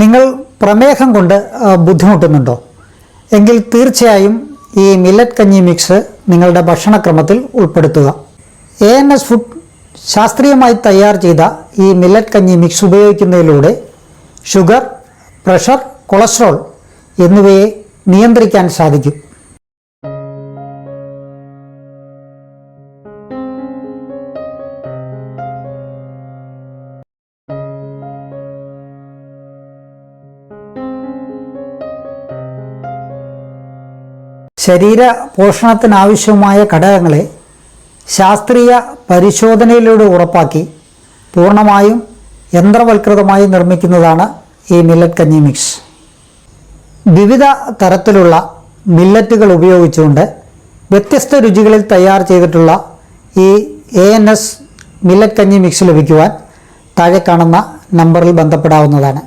നിങ്ങൾ പ്രമേഹം കൊണ്ട് ബുദ്ധിമുട്ടുന്നുണ്ടോ? എങ്കിൽ തീർച്ചയായും ഈ മില്ലറ്റ് കഞ്ഞി മിക്സ് നിങ്ങളുടെ ഭക്ഷണക്രമത്തിൽ ഉൾപ്പെടുത്തുക. എ എൻ എസ് ഫുഡ് ശാസ്ത്രീയമായി തയ്യാർ ചെയ്ത ഈ മില്ലറ്റ് കഞ്ഞി മിക്സ് ഉപയോഗിക്കുന്നതിലൂടെ ഷുഗർ പ്രഷർ കൊളസ്ട്രോൾ എന്നിവയെ നിയന്ത്രിക്കാൻ സാധിക്കും. ശരീര പോഷണത്തിനാവശ്യമായ ഘടകങ്ങളെ ശാസ്ത്രീയ പരിശോധനയിലൂടെ ഉറപ്പാക്കി പൂർണമായും യന്ത്രവൽകൃതമായി നിർമ്മിക്കുന്നതാണ് ഈ മില്ലറ്റ് കഞ്ഞി മിക്സ് വിവിധ തരത്തിലുള്ള മില്ലറ്റുകൾ ഉപയോഗിച്ചുകൊണ്ട് വ്യത്യസ്ത രുചികളിൽ തയ്യാർ ചെയ്തിട്ടുള്ള ഈ എ എൻ എസ് മില്ലറ്റ് കഞ്ഞി മിക്സ് ലഭിക്കുവാൻ താഴെ കാണുന്ന നമ്പറിൽ ബന്ധപ്പെടാവുന്നതാണ്.